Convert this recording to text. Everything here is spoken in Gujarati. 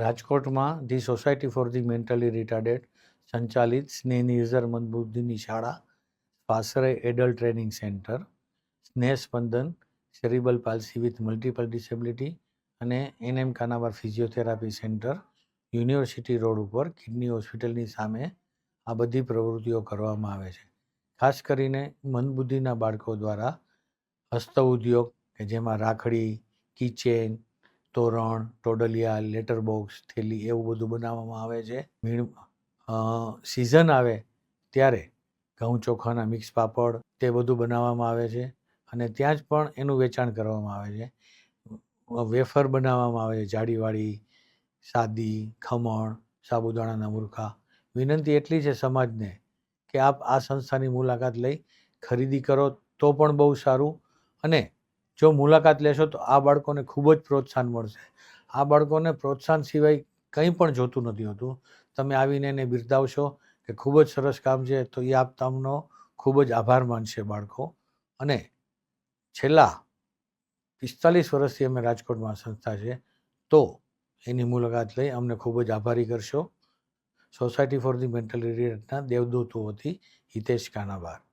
રાજકોટમાં the society for the mentally retarded, સંચાલિત સ્નેહની યુઝર મંદબુદ્ધિની શાળા પાસરે adult training centre, Sneh Spandan, cerebral palsy with multiple disability અને NM Kanavar physiotherapy centre, university road ઉપર કિડની હોસ્પિટલની સામે આ બધી પ્રવૃત્તિઓ કરવામાં આવે છે. ખાસ કરીને મંદબુદ્ધિના બાળકો દ્વારા હસ્ત ઉદ્યોગ કે જેમાં રાખડી, કીચેન તોરણ, ટોડલિયા લેટર બોક્સ થેલી એવું બધું બનાવવામાં આવે છે. મીણ સિઝન આવે ત્યારે ઘઉં ચોખાના મિક્સ પાપડ તે બધું બનાવવામાં આવે છે અને ત્યાં જ પણ એનું વેચાણ કરવામાં આવે છે. વેફર બનાવવામાં આવે છે, જાડીવાળી, સાદી, ખમણ, સાબુદાણાના મુરખા. વિનંતી એટલી છે સમાજને કે આપ આ સંસ્થાની મુલાકાત લઈ ખરીદી કરો તો પણ બહુ સારું અને જો મુલાકાત લેશો તો આ બાળકોને ખૂબ જ પ્રોત્સાહન મળશે. આ બાળકોને પ્રોત્સાહન સિવાય કંઈ પણ જોતું નથી હોતું. તમે આવીને એને બિરદાવશો કે ખૂબ જ સરસ કામ છે તો એ આપ તમનો ખૂબ જ આભાર માનશે બાળકો. અને છેલ્લા પિસ્તાલીસ વર્ષથી અમે રાજકોટમાં સંસ્થા છે તો એની મુલાકાત લઈ અમને ખૂબ જ આભારી કરશો. સોસાયટી ફોર ધી મેન્ટલ રિટાયર્ડના દેવદૂતો હતી હિતેશ કાનાબાર.